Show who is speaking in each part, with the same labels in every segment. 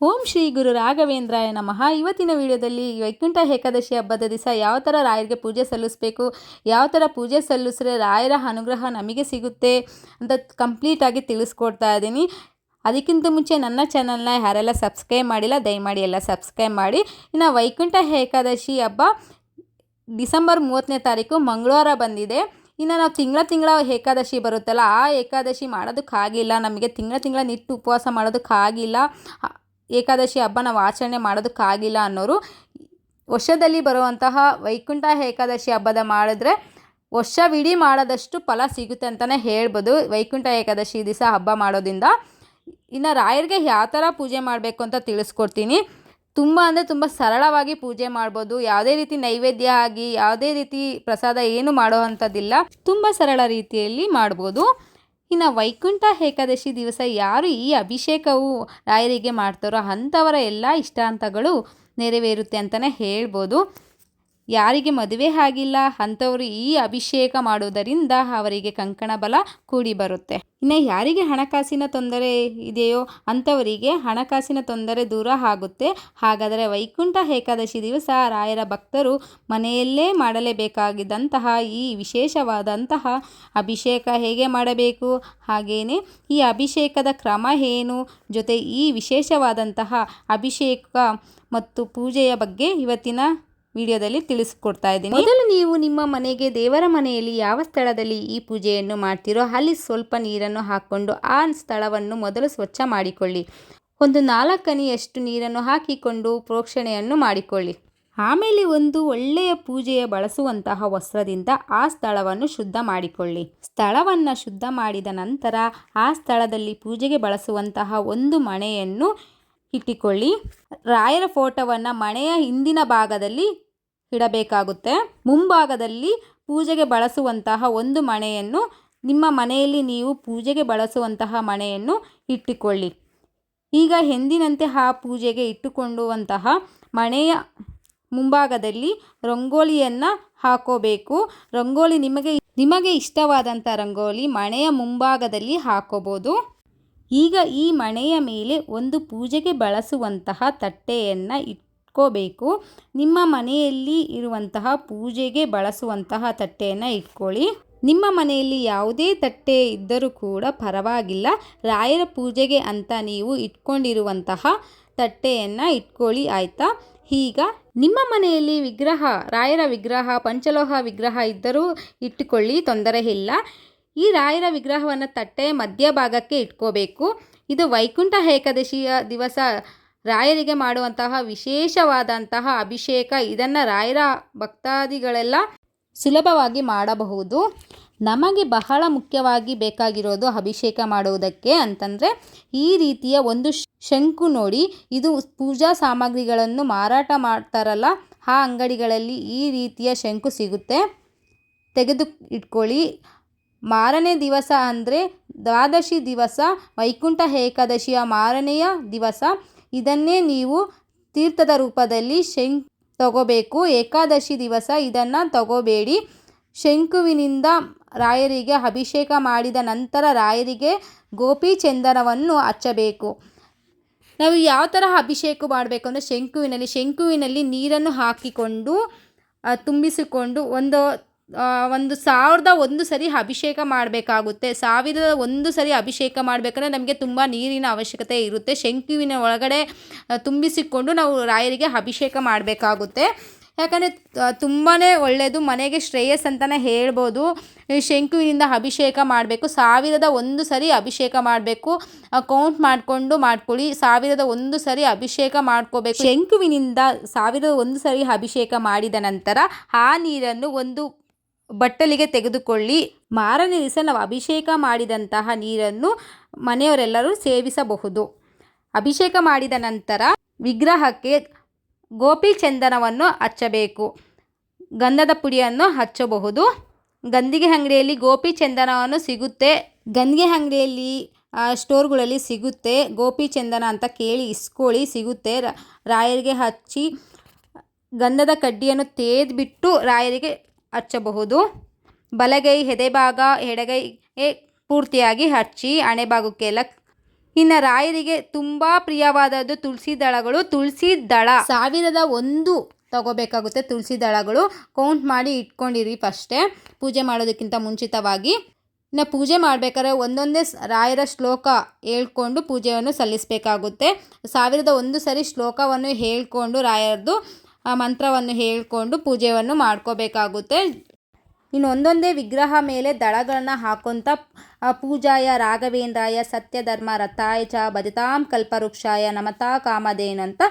Speaker 1: ಓಂ ಶ್ರೀ ಗುರು ರಾಘವೇಂದ್ರಾಯ ನಮಃ. ಇವತ್ತಿನ ವಿಡಿಯೋದಲ್ಲಿ ವೈಕುಂಠ ಏಕಾದಶಿ ಹಬ್ಬದ ದಿವಸ ಯಾವ ಥರ ರಾಯರಿಗೆ ಪೂಜೆ ಸಲ್ಲಿಸಬೇಕು, ಯಾವ ಥರ ಪೂಜೆ ಸಲ್ಲಿಸಿದ್ರೆ ರಾಯರ ಅನುಗ್ರಹ ನಮಗೆ ಸಿಗುತ್ತೆ ಅಂತ ಕಂಪ್ಲೀಟಾಗಿ ತಿಳಿಸ್ಕೊಡ್ತಾ ಇದ್ದೀನಿ. ಅದಕ್ಕಿಂತ ಮುಂಚೆ ನನ್ನ ಚಾನಲ್ನ ಯಾರೆಲ್ಲ ಸಬ್ಸ್ಕ್ರೈಬ್ ಮಾಡಿಲ್ಲ, ದಯಮಾಡಿ ಎಲ್ಲ ಸಬ್ಸ್ಕ್ರೈಬ್ ಮಾಡಿ. ಇನ್ನು ವೈಕುಂಠ ಏಕಾದಶಿ ಹಬ್ಬ ಡಿಸೆಂಬರ್ ಮೂವತ್ತನೇ ತಾರೀಕು ಮಂಗಳವಾರ ಬಂದಿದೆ. ಇನ್ನು ನಾವು ತಿಂಗಳ ತಿಂಗಳ ಏಕಾದಶಿ ಬರುತ್ತಲ್ಲ, ಆ ಏಕಾದಶಿ ಮಾಡೋದಕ್ಕಾಗಿಲ್ಲ, ನಮಗೆ ತಿಂಗಳ ತಿಂಗಳ ನಿಟ್ಟು ಉಪವಾಸ ಮಾಡೋದಕ್ಕಾಗಿಲ್ಲ. ಏಕಾದಶಿ ಹಬ್ಬ ನಾವು ಆಚರಣೆ ಮಾಡೋದಕ್ಕಾಗಿಲ್ಲ ಅನ್ನೋರು, ವರ್ಷದಲ್ಲಿ ಬರುವಂತಹ ವೈಕುಂಠ ಏಕಾದಶಿ ಹಬ್ಬದ ಮಾಡಿದ್ರೆ ವರ್ಷವಿಡೀ ಮಾಡೋದಷ್ಟು ಫಲ ಸಿಗುತ್ತೆ ಅಂತಲೇ ಹೇಳ್ಬೋದು. ವೈಕುಂಠ ಏಕಾದಶಿ ದಿವಸ ಹಬ್ಬ ಮಾಡೋದ್ರಿಂದ. ಇನ್ನು ರಾಯರಿಗೆ ಯಾವ ಥರ ಪೂಜೆ ಮಾಡಬೇಕು ಅಂತ ತಿಳಿಸ್ಕೊಡ್ತೀನಿ. ತುಂಬ ಅಂದರೆ ತುಂಬ ಸರಳವಾಗಿ ಪೂಜೆ ಮಾಡ್ಬೋದು. ಯಾವುದೇ ರೀತಿ ನೈವೇದ್ಯ ಆಗಿ, ಯಾವುದೇ ರೀತಿ ಪ್ರಸಾದ ಏನು ಮಾಡೋ ಅಂಥದ್ದಿಲ್ಲ. ತುಂಬ ಸರಳ ರೀತಿಯಲ್ಲಿ ಮಾಡ್ಬೋದು. ಇನ್ನು ವೈಕುಂಠ ಏಕಾದಶಿ ದಿವಸ ಯಾರು ಈ ಅಭಿಷೇಕವು ರಾಯರಿಗೆ ಮಾಡ್ತಾರೋ ಅಂಥವರ ಎಲ್ಲ ಇಷ್ಟಾಂತಗಳು ನೆರವೇರುತ್ತೆ ಅಂತಲೇ ಹೇಳ್ಬೋದು. ಯಾರಿಗೆ ಮದುವೆ ಆಗಿಲ್ಲ, ಅಂಥವರು ಈ ಅಭಿಷೇಕ ಮಾಡುವುದರಿಂದ ಅವರಿಗೆ ಕಂಕಣ ಬಲ ಕೂಡಿ ಬರುತ್ತೆ. ಇನ್ನು ಯಾರಿಗೆ ಹಣಕಾಸಿನ ತೊಂದರೆ ಇದೆಯೋ ಅಂಥವರಿಗೆ ಹಣಕಾಸಿನ ತೊಂದರೆ ದೂರ ಆಗುತ್ತೆ. ಹಾಗಾದರೆ ವೈಕುಂಠ ಏಕಾದಶಿ ದಿವಸ ರಾಯರ ಭಕ್ತರು ಮನೆಯಲ್ಲೇ ಮಾಡಲೇಬೇಕಾಗಿದ್ದಂತಹ ಈ ವಿಶೇಷವಾದಂತಹ ಅಭಿಷೇಕ ಹೇಗೆ ಮಾಡಬೇಕು? ಹಾಗೆಯೇ ಈ ಅಭಿಷೇಕದ ಕ್ರಮ ಏನು? ಜೊತೆ ಈ ವಿಶೇಷವಾದಂತಹ ಅಭಿಷೇಕ ಮತ್ತು ಪೂಜೆಯ ಬಗ್ಗೆ ಇವತ್ತಿನ ವಿಡಿಯೋದಲ್ಲಿ ತಿಳಿಸ್ಕೊಡ್ತಾ ಇದ್ದೀನಿ. ಮೊದಲು ನೀವು ನಿಮ್ಮ ಮನೆಗೆ ದೇವರ ಮನೆಯಲ್ಲಿ ಯಾವ ಸ್ಥಳದಲ್ಲಿ ಈ ಪೂಜೆಯನ್ನು ಮಾಡ್ತೀರೋ ಅಲ್ಲಿ ಸ್ವಲ್ಪ ನೀರನ್ನು ಹಾಕ್ಕೊಂಡು ಆ ಸ್ಥಳವನ್ನು ಮೊದಲು ಸ್ವಚ್ಛ ಮಾಡಿಕೊಳ್ಳಿ. ಒಂದು ನಾಲ್ಕನೆಯಷ್ಟು ನೀರನ್ನು ಹಾಕಿಕೊಂಡು ಪ್ರೋಕ್ಷಣೆಯನ್ನು ಮಾಡಿಕೊಳ್ಳಿ. ಆಮೇಲೆ ಒಂದು ಒಳ್ಳೆಯ ಪೂಜೆಯ ಬಳಸುವಂತಹ ವಸ್ತ್ರದಿಂದ ಆ ಸ್ಥಳವನ್ನು ಶುದ್ಧ ಮಾಡಿಕೊಳ್ಳಿ. ಸ್ಥಳವನ್ನು ಶುದ್ಧ ಮಾಡಿದ ನಂತರ ಆ ಸ್ಥಳದಲ್ಲಿ ಪೂಜೆಗೆ ಬಳಸುವಂತಹ ಒಂದು ಮಣೆಯನ್ನು ಇಟ್ಟುಕೊಳ್ಳಿ. ರಾಯರ ಫೋಟೋವನ್ನು ಮಣೆಯ ಹಿಂದಿನ ಭಾಗದಲ್ಲಿ ಇಡಬೇಕಾಗುತ್ತೆ. ಮುಂಭಾಗದಲ್ಲಿ ಪೂಜೆಗೆ ಬಳಸುವಂತಹ ಒಂದು ಮಣೆಯನ್ನು, ನಿಮ್ಮ ಮನೆಯಲ್ಲಿ ನೀವು ಪೂಜೆಗೆ ಬಳಸುವಂತಹ ಮಣೆಯನ್ನು ಇಟ್ಟುಕೊಳ್ಳಿ. ಈಗ ಎಂದಿನಂತೆ ಆ ಪೂಜೆಗೆ ಇಟ್ಟುಕೊಂಡುವಂತಹ ಮಣೆಯ ಮುಂಭಾಗದಲ್ಲಿ ರಂಗೋಲಿಯನ್ನು ಹಾಕೋಬೇಕು. ರಂಗೋಲಿ ನಿಮಗೆ ನಿಮಗೆ ಇಷ್ಟವಾದಂಥ ರಂಗೋಲಿ ಮಣೆಯ ಮುಂಭಾಗದಲ್ಲಿ ಹಾಕೋಬೋದು. ಈಗ ಈ ಮಣೆಯ ಮೇಲೆ ಒಂದು ಪೂಜೆಗೆ ಬಳಸುವಂತಹ ತಟ್ಟೆಯನ್ನು ಇಟ್ಕೋಬೇಕು ನಿಮ್ಮ ಮನೆಯಲ್ಲಿ ಇರುವಂತಹ ಪೂಜೆಗೆ ಬಳಸುವಂತಹ ತಟ್ಟೆಯನ್ನು ಇಟ್ಕೊಳ್ಳಿ. ನಿಮ್ಮ ಮನೆಯಲ್ಲಿ ಯಾವುದೇ ತಟ್ಟೆ ಇದ್ದರೂ ಕೂಡ ಪರವಾಗಿಲ್ಲ. ರಾಯರ ಪೂಜೆಗೆ ಅಂತ ನೀವು ಇಟ್ಕೊಂಡಿರುವಂತಹ ತಟ್ಟೆಯನ್ನು ಇಟ್ಕೊಳ್ಳಿ ಆಯಿತಾ? ಈಗ ನಿಮ್ಮ ಮನೆಯಲ್ಲಿ ವಿಗ್ರಹ, ರಾಯರ ವಿಗ್ರಹ, ಪಂಚಲೋಹ ವಿಗ್ರಹ ಇದ್ದರೂ ಇಟ್ಟುಕೊಳ್ಳಿ, ತೊಂದರೆ ಇಲ್ಲ. ಈ ರಾಯರ ವಿಗ್ರಹವನ್ನು ತಟ್ಟೆಯ ಮಧ್ಯಭಾಗಕ್ಕೆ ಇಟ್ಕೋಬೇಕು. ಇದು ವೈಕುಂಠ ಏಕಾದಶಿಯ ದಿವಸ ರಾಯರಿಗೆ ಮಾಡುವಂತಹ ವಿಶೇಷವಾದಂತಹ ಅಭಿಷೇಕ ಇದನ್ನು ರಾಯರ ಭಕ್ತಾದಿಗಳೆಲ್ಲ ಸುಲಭವಾಗಿ ಮಾಡಬಹುದು. ನಮಗೆ ಬಹಳ ಮುಖ್ಯವಾಗಿ ಬೇಕಾಗಿರೋದು ಅಭಿಷೇಕ ಮಾಡುವುದಕ್ಕೆ ಅಂತಂದರೆ ಈ ರೀತಿಯ ಒಂದು ಶಂಕು ನೋಡಿ, ಇದು ಪೂಜಾ ಸಾಮಗ್ರಿಗಳನ್ನು ಮಾರಾಟ ಮಾಡ್ತಾರಲ್ಲ, ಆ ಅಂಗಡಿಗಳಲ್ಲಿ ಈ ರೀತಿಯ ಶಂಕು ಸಿಗುತ್ತೆ. ತೆಗೆದು ಇಟ್ಕೊಳ್ಳಿ ಮಾರನೇ ದಿವಸ ಅಂದರೆ ದ್ವಾದಶಿ ದಿವಸ, ವೈಕುಂಠ ಏಕಾದಶಿಯ ಮಾರನೆಯ ದಿವಸ ಇದನ್ನೇ ನೀವು ತೀರ್ಥದ ರೂಪದಲ್ಲಿ ಶಂಕ್ ತಗೋಬೇಕು. ಏಕಾದಶಿ ದಿವಸ ಇದನ್ನು ತಗೋಬೇಡಿ. ಶಂಕುವಿನಿಂದ ರಾಯರಿಗೆ ಅಭಿಷೇಕ ಮಾಡಿದ ನಂತರ ರಾಯರಿಗೆ ಗೋಪಿ ಚಂದನವನ್ನು ಹಚ್ಚಬೇಕು. ನಾವು ಯಾವ ತರಹ ಅಭಿಷೇಕ ಮಾಡಬೇಕು ಅಂದರೆ ಶಂಕುವಿನಲ್ಲಿ ಶಂಕುವಿನಲ್ಲಿ ನೀರನ್ನು ಹಾಕಿಕೊಂಡು ತುಂಬಿಸಿಕೊಂಡು ಒಂದು ಒಂದು ಸಾವಿರದ ಒಂದು ಸರಿ ಅಭಿಷೇಕ ಮಾಡಬೇಕಾಗುತ್ತೆ. ಸಾವಿರದ ಒಂದು ಸರಿ ಅಭಿಷೇಕ ಮಾಡಬೇಕಂದ್ರೆ ನಮಗೆ ತುಂಬ ನೀರಿನ ಅವಶ್ಯಕತೆ ಇರುತ್ತೆ. ಶಂಕುವಿನ ಒಳಗಡೆ ತುಂಬಿಸಿಕೊಂಡು ನಾವು ರಾಯರಿಗೆ ಅಭಿಷೇಕ ಮಾಡಬೇಕಾಗುತ್ತೆ. ಯಾಕಂದರೆ ತುಂಬಾ ಒಳ್ಳೆಯದು ಮನೆಗೆ ಶ್ರೇಯಸ್ ಅಂತಲೇ ಹೇಳ್ಬೋದು. ಶಂಕುವಿನಿಂದ ಅಭಿಷೇಕ ಮಾಡಬೇಕು. ಸಾವಿರದ ಒಂದು ಸರಿ ಅಭಿಷೇಕ ಮಾಡಬೇಕು. ಕೌಂಟ್ ಮಾಡಿಕೊಂಡು ಮಾಡ್ಕೊಳ್ಳಿ. ಸಾವಿರದ ಒಂದು ಸರಿ ಅಭಿಷೇಕ ಮಾಡ್ಕೋಬೇಕು. ಶಂಕುವಿನಿಂದ ಸಾವಿರದ ಒಂದು ಸರಿ ಅಭಿಷೇಕ ಮಾಡಿದ ನಂತರ ಆ ನೀರನ್ನು ಒಂದು ಬಟ್ಟಲಿಗೆ ತೆಗೆದುಕೊಳ್ಳಿ. ಮಾರನೇ ದಿವಸ ನಾವು ಅಭಿಷೇಕ ಮಾಡಿದಂತಹ ನೀರನ್ನು ಮನೆಯವರೆಲ್ಲರೂ ಸೇವಿಸಬಹುದು. ಅಭಿಷೇಕ ಮಾಡಿದ ನಂತರ ವಿಗ್ರಹಕ್ಕೆ ಗೋಪಿ ಚಂದನವನ್ನು ಹಚ್ಚಬೇಕು. ಗಂಧದ ಪುಡಿಯನ್ನು ಹಚ್ಚಬಹುದು. ಗಂದಿಗೆ ಅಂಗಡಿಯಲ್ಲಿ ಗೋಪಿ ಚಂದನವನ್ನು ಸಿಗುತ್ತೆ. ಗಂದಿಗೆ ಅಂಗಡಿಯಲ್ಲಿ ಸ್ಟೋರ್ಗಳಲ್ಲಿ ಸಿಗುತ್ತೆ. ಗೋಪಿ ಚಂದನ ಅಂತ ಕೇಳಿ ಇಸ್ಕೊಳ್ಳಿ, ಸಿಗುತ್ತೆ. ರಾಯರಿಗೆ ಹಚ್ಚಿ, ಗಂಧದ ಕಡ್ಡಿಯನ್ನು ತೇದ್ಬಿಟ್ಟು ರಾಯರಿಗೆ ಹಚ್ಚಬಹುದು. ಬಲಗೈ ಎದೆಭಾಗ ಎಡಗೈ ಪೂರ್ತಿಯಾಗಿ ಹಚ್ಚಿ ಹಣೆಭಾಗಕ್ಕೆಲ್ಲ ಇನ್ನು ರಾಯರಿಗೆ ತುಂಬ ಪ್ರಿಯವಾದದ್ದು ತುಳಸಿ ದಳಗಳು ತುಳಸಿ ದಳ. ಸಾವಿರದ ಒಂದು ತಗೋಬೇಕಾಗುತ್ತೆ ತುಳಸಿ ದಳಗಳು. ಕೌಂಟ್ ಮಾಡಿ ಇಟ್ಕೊಂಡಿರಿ ಫಸ್ಟೇ ಪೂಜೆ ಮಾಡೋದಕ್ಕಿಂತ ಮುಂಚಿತವಾಗಿ. ಇನ್ನು ಪೂಜೆ ಮಾಡಬೇಕಾದ್ರೆ ಒಂದೊಂದೇ ರಾಯರ ಶ್ಲೋಕ ಹೇಳ್ಕೊಂಡು ಪೂಜೆಯನ್ನು ಸಲ್ಲಿಸಬೇಕಾಗುತ್ತೆ. ಸಾವಿರದ ಒಂದು ಸರಿ ಶ್ಲೋಕವನ್ನು ಹೇಳ್ಕೊಂಡು ರಾಯರದ್ದು ಆ ಮಂತ್ರವನ್ನು ಹೇಳಿಕೊಂಡು ಪೂಜೆಯನ್ನು ಮಾಡ್ಕೋಬೇಕಾಗುತ್ತೆ. ಇನ್ನೊಂದೊಂದೇ ವಿಗ್ರಹ ಮೇಲೆ ದಳಗಳನ್ನು ಹಾಕೊಂತ ಪೂಜಾಯ ರಾಘವೇಂದ್ರಾಯ ಸತ್ಯಧರ್ಮ ರಥಾಯ ಚ ಭಜತಾಂ ಕಲ್ಪವೃಕ್ಷಾಯ ನಮತಾ ಕಾಮಧೇನಂತ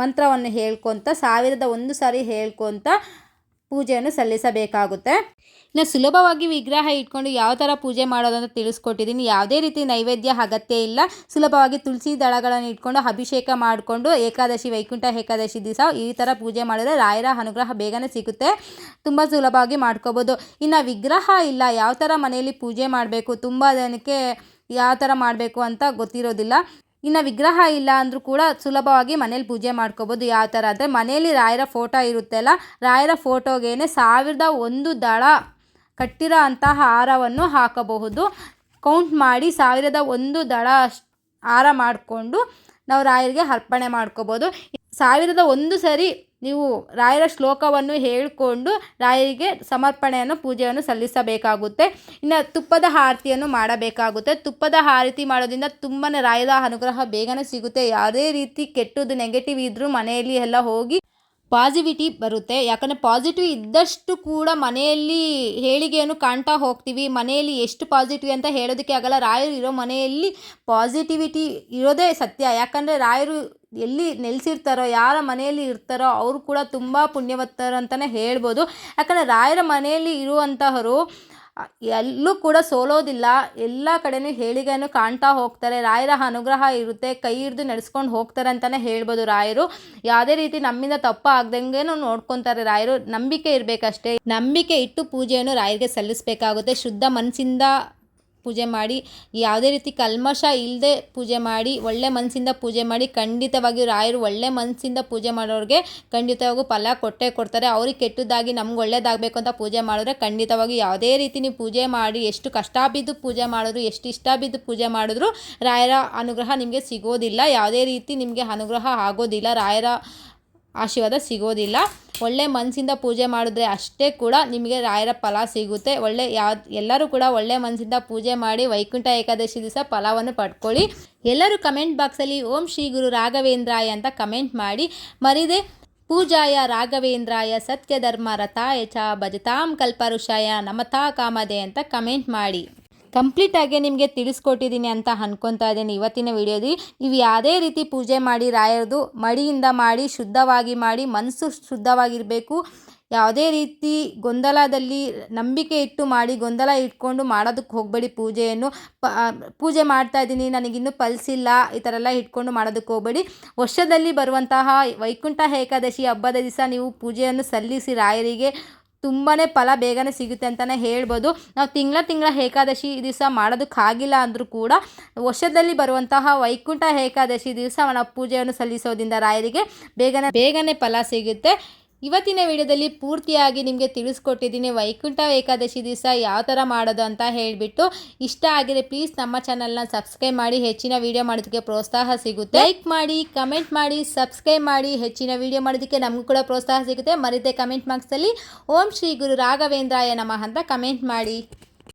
Speaker 1: ಮಂತ್ರವನ್ನು ಹೇಳ್ಕೊತ, ಸಾವಿರದ ಒಂದು ಸಾರಿ ಹೇಳ್ಕೊತ ಪೂಜೆಯನ್ನು ಸಲ್ಲಿಸಬೇಕಾಗುತ್ತೆ. ಇನ್ನು ಸುಲಭವಾಗಿ ವಿಗ್ರಹ ಇಟ್ಕೊಂಡು ಯಾವ ಥರ ಪೂಜೆ ಮಾಡೋದಂತ ತಿಳಿಸ್ಕೊಟ್ಟಿದ್ದೀನಿ. ಯಾವುದೇ ರೀತಿ ನೈವೇದ್ಯ ಅಗತ್ಯ ಇಲ್ಲ. ಸುಲಭವಾಗಿ ತುಳಸಿ ದಳಗಳನ್ನು ಇಟ್ಕೊಂಡು ಅಭಿಷೇಕ ಮಾಡಿಕೊಂಡು ಏಕಾದಶಿ ವೈಕುಂಠ, ಏಕಾದಶಿ ದಿವಸ ಈ ಥರ ಪೂಜೆ ಮಾಡಿದ್ರೆ ರಾಯರ ಅನುಗ್ರಹ ಬೇಗನೆ ಸಿಗುತ್ತೆ. ತುಂಬ ಸುಲಭವಾಗಿ ಮಾಡ್ಕೋಬೋದು. ಇನ್ನು ವಿಗ್ರಹ ಇಲ್ಲ. ಯಾವ ಥರ ಮನೆಯಲ್ಲಿ ಪೂಜೆ ಮಾಡಬೇಕು? ತುಂಬ ಜನಕ್ಕೆ ಯಾವ ಥರ ಮಾಡಬೇಕು ಅಂತ ಗೊತ್ತಿರೋದಿಲ್ಲ. ಇನ್ನು ವಿಗ್ರಹ ಇಲ್ಲ ಅಂದರೂ ಕೂಡ ಸುಲಭವಾಗಿ ಮನೇಲಿ ಪೂಜೆ ಮಾಡ್ಕೋಬೋದು. ಯಾವ ಥರ ಅಂದರೆ ಮನೆಯಲ್ಲಿ ರಾಯರ ಫೋಟೋ ಇರುತ್ತಲ್ಲ, ರಾಯರ ಫೋಟೋಗೇನೆ ಸಾವಿರದ ಒಂದು ದಳ ಕಟ್ಟಿರೋ ಅಂತಹ ಹಾರವನ್ನು ಹಾಕಬಹುದು. ಕೌಂಟ್ ಮಾಡಿ ಸಾವಿರದ ಒಂದು ದಳ ಅಷ್ಟು ಹಾರ ಮಾಡಿಕೊಂಡು ನಾವು ರಾಯರಿಗೆ ಅರ್ಪಣೆ ಮಾಡ್ಕೋಬೋದು. ಸಾವಿರದ ಒಂದು ಸರಿ ನೀವು ರಾಯರ ಶ್ಲೋಕವನ್ನು ಹೇಳಿಕೊಂಡು ರಾಯರಿಗೆ ಸಮರ್ಪಣೆಯನ್ನು, ಪೂಜೆಯನ್ನು ಸಲ್ಲಿಸಬೇಕಾಗುತ್ತೆ. ಇನ್ನು ತುಪ್ಪದ ಆರತಿಯನ್ನು ಮಾಡಬೇಕಾಗುತ್ತೆ. ತುಪ್ಪದ ಆರತಿ ಮಾಡೋದ್ರಿಂದ ತುಂಬಾ ರಾಯರ ಅನುಗ್ರಹ ಬೇಗನೆ ಸಿಗುತ್ತೆ. ಯಾವುದೇ ರೀತಿ ಕೆಟ್ಟದ್ದು ನೆಗೆಟಿವ್ ಇದ್ದರೂ ಮನೆಯಲ್ಲಿ ಎಲ್ಲ ಹೋಗಿ ಪಾಸಿಟಿವಿಟಿ ಬರುತ್ತೆ. ಯಾಕಂದರೆ ಪಾಸಿಟಿವ್ ಇದ್ದಷ್ಟು ಕೂಡ ಮನೆಯಲ್ಲಿ ಹೇಳಿಗೆಯನ್ನು ಕಾಣ್ತಾ ಹೋಗ್ತೀವಿ. ಮನೆಯಲ್ಲಿ ಎಷ್ಟು ಪಾಸಿಟಿವ್ ಅಂತ ಹೇಳೋದಕ್ಕೆ ಆಗಲ್ಲ. ರಾಯರು ಇರೋ ಮನೆಯಲ್ಲಿ ಪಾಸಿಟಿವಿಟಿ ಇರೋದೇ ಸತ್ಯ. ಯಾಕಂದರೆ ರಾಯರು ಎಲ್ಲಿ ನೆಲೆಸಿರ್ತಾರೋ, ಯಾರ ಮನೆಯಲ್ಲಿ ಇರ್ತಾರೋ ಅವರು ಕೂಡ ತುಂಬ ಪುಣ್ಯವತ್ತರು ಅಂತಲೇ ಹೇಳ್ಬೋದು. ಯಾಕಂದರೆ ರಾಯರ ಮನೆಯಲ್ಲಿ ಇರುವಂತಹವರು ಎಲ್ಲೂ ಕೂಡ ಸೋಲೋದಿಲ್ಲ. ಎಲ್ಲ ಕಡೆಯೂ ಹೇಳಿಗೆಯನ್ನು ಕಾಣ್ತಾ ಹೋಗ್ತಾರೆ. ರಾಯರ ಅನುಗ್ರಹ ಇರುತ್ತೆ, ಕೈ ಹಿಡಿದು ನಡೆಸ್ಕೊಂಡು ಹೋಗ್ತಾರೆ ಅಂತಲೇ ಹೇಳ್ಬೋದು ರಾಯರು. ಯಾವುದೇ ರೀತಿ ನಮ್ಮಿಂದ ತಪ್ಪು ಆಗ್ದಂಗೆನೂ ನೋಡ್ಕೊತಾರೆ ರಾಯರು. ನಂಬಿಕೆ ಇರಬೇಕಷ್ಟೇ. ನಂಬಿಕೆ ಇಟ್ಟು ಪೂಜೆಯನ್ನು ರಾಯರಿಗೆ ಸಲ್ಲಿಸಬೇಕಾಗುತ್ತೆ. ಶುದ್ಧ ಮನಸ್ಸಿಂದ ಪೂಜೆ ಮಾಡಿ, ಯಾವುದೇ ರೀತಿ ಕಲ್ಮಶ ಇಲ್ಲದೆ ಪೂಜೆ ಮಾಡಿ, ಒಳ್ಳೆ ಮನಸ್ಸಿಂದ ಪೂಜೆ ಮಾಡಿ, ಖಂಡಿತವಾಗಿಯೂ ರಾಯರು ಒಳ್ಳೆ ಮನಸ್ಸಿಂದ ಪೂಜೆ ಮಾಡೋರಿಗೆ ಖಂಡಿತವಾಗೂ ಫಲ ಕೊಟ್ಟೇ ಕೊಡ್ತಾರೆ. ಅವ್ರಿಗೆ ಕೆಟ್ಟದಾಗಿ ನಮ್ಗೆ ಒಳ್ಳೇದಾಗಬೇಕು ಅಂತ ಪೂಜೆ ಮಾಡಿದ್ರೆ ಖಂಡಿತವಾಗಿ ಯಾವುದೇ ರೀತಿ ನೀವು ಪೂಜೆ ಮಾಡಿ, ಎಷ್ಟು ಕಷ್ಟ ಬಿದ್ದು ಪೂಜೆ ಮಾಡಿದ್ರು, ಎಷ್ಟು ಇಷ್ಟ ಬಿದ್ದು ಪೂಜೆ ಮಾಡಿದ್ರು ರಾಯರ ಅನುಗ್ರಹ ನಿಮಗೆ ಸಿಗೋದಿಲ್ಲ. ಯಾವುದೇ ರೀತಿ ನಿಮಗೆ ಅನುಗ್ರಹ ಆಗೋದಿಲ್ಲ. ರಾಯರ ಆಶೀರ್ವಾದ ಸಿಗೋದಿಲ್ಲ. ಒಳ್ಳೆ ಮನಸ್ಸಿಂದ ಪೂಜೆ ಮಾಡಿದ್ರೆ ಅಷ್ಟೇ ಕೂಡ ನಿಮಗೆ ರಾಯರ ಫಲ ಸಿಗುತ್ತೆ. ಒಳ್ಳೆ ಯಾವ, ಎಲ್ಲರೂ ಕೂಡ ಒಳ್ಳೆ ಮನಸ್ಸಿಂದ ಪೂಜೆ ಮಾಡಿ ವೈಕುಂಠ ಏಕಾದಶಿ ದಿವಸ ಫಲವನ್ನು ಪಡ್ಕೊಳ್ಳಿ. ಎಲ್ಲರೂ ಕಮೆಂಟ್ ಬಾಕ್ಸಲ್ಲಿ ಓಂ ಶ್ರೀ ಗುರು ರಾಘವೇಂದ್ರಾಯ ಅಂತ ಕಮೆಂಟ್ ಮಾಡಿ. ಮರಿದೆ, ಪೂಜಾಯ ರಾಘವೇಂದ್ರಾಯ ಸತ್ಯಧರ್ಮ ರಥಾಯ ಚ ಭಜತಾಂ ಕಲ್ಪರುಷಾಯ ನಮತಾ ಕಾಮದೆ ಅಂತ ಕಮೆಂಟ್ ಮಾಡಿ. ಕಂಪ್ಲೀಟಾಗಿ ನಿಮಗೆ ತಿಳಿಸ್ಕೊಟ್ಟಿದ್ದೀನಿ ಅಂತ ಅನ್ಕೊತಾ ಇದ್ದೀನಿ ಇವತ್ತಿನ ವಿಡಿಯೋದಲ್ಲಿ ನೀವು ಯಾವುದೇ ರೀತಿ ಪೂಜೆ ಮಾಡಿ, ರಾಯರದು ಮಡಿಯಿಂದ ಮಾಡಿ, ಶುದ್ಧವಾಗಿ ಮಾಡಿ, ಮನಸ್ಸು ಶುದ್ಧವಾಗಿರಬೇಕು, ಯಾವುದೇ ರೀತಿ ಗೊಂದಲದಲ್ಲಿ ನಂಬಿಕೆ ಇಟ್ಟು ಮಾಡಿ, ಗೊಂದಲ ಇಟ್ಕೊಂಡು ಮಾಡೋದಕ್ಕೆ ಹೋಗಬೇಡಿ ಪೂಜೆಯನ್ನು. ಪ ಪೂಜೆ ಮಾಡ್ತಾ ಇದ್ದೀನಿ, ನನಗಿನ್ನೂ ಫಲಿಸಿಲ್ಲ ಈ ಥರ ಎಲ್ಲ ಇಟ್ಕೊಂಡು ಮಾಡೋದಕ್ಕೆ ಹೋಗಬೇಡಿ. ವರ್ಷದಲ್ಲಿ ಬರುವಂತಹ ವೈಕುಂಠ ಏಕಾದಶಿ ಹಬ್ಬದ ದಿವಸ ನೀವು ಪೂಜೆಯನ್ನು ಸಲ್ಲಿಸಿ ರಾಯರಿಗೆ ತುಂಬಾ ಫಲ ಬೇಗನೆ ಸಿಗುತ್ತೆ ಅಂತಲೇ ಹೇಳ್ಬೋದು. ನಾವು ತಿಂಗಳ ತಿಂಗಳ ಏಕಾದಶಿ ದಿವಸ ಮಾಡೋದಕ್ಕಾಗಿಲ್ಲ ಅಂದರೂ ಕೂಡ ವರ್ಷದಲ್ಲಿ ಬರುವಂತಹ ವೈಕುಂಠ ಏಕಾದಶಿ ದಿವಸ ನಾವು ಪೂಜೆಯನ್ನು ಸಲ್ಲಿಸೋದ್ರಿಂದ ರಾಯರಿಗೆ ಬೇಗನೆ ಬೇಗನೆ ಫಲ ಸಿಗುತ್ತೆ. ಇವತ್ತಿನ ವಿಡಿಯೋದಲ್ಲಿ ಪೂರ್ತಿಯಾಗಿ ನಿಮಗೆ ತಿಳಿಸ್ಕೊಟ್ಟಿದ್ದೀನಿ. ವೈಕುಂಠ ಏಕಾದಶಿ ದಿವಸ ಯಾವ ಥರ ಮಾಡೋದು ಅಂತ ಹೇಳಿಬಿಟ್ಟು ಇಷ್ಟ ಆಗಿದೆ ಪ್ಲೀಸ್ ನಮ್ಮ ಚಾನಲ್ನ ಸಬ್ಸ್ಕ್ರೈಬ್ ಮಾಡಿ. ಹೆಚ್ಚಿನ ವಿಡಿಯೋ ಮಾಡೋದಕ್ಕೆ ಪ್ರೋತ್ಸಾಹ ಸಿಗುತ್ತೆ. ಲೈಕ್ ಮಾಡಿ ಕಮೆಂಟ್ ಮಾಡಿ ಸಬ್ಸ್ಕ್ರೈಬ್ ಮಾಡಿ. ಹೆಚ್ಚಿನ ವಿಡಿಯೋ ಮಾಡೋದಕ್ಕೆ ನಮಗೂ ಕೂಡ ಪ್ರೋತ್ಸಾಹ ಸಿಗುತ್ತೆ. ಮರಿದೆ ಕಮೆಂಟ್ ಬಾಕ್ಸಲ್ಲಿ ಓಂ ಶ್ರೀ ಗುರು ರಾಘವೇಂದ್ರಾಯ ನಮಃ ಅಂತ ಕಮೆಂಟ್ ಮಾಡಿ.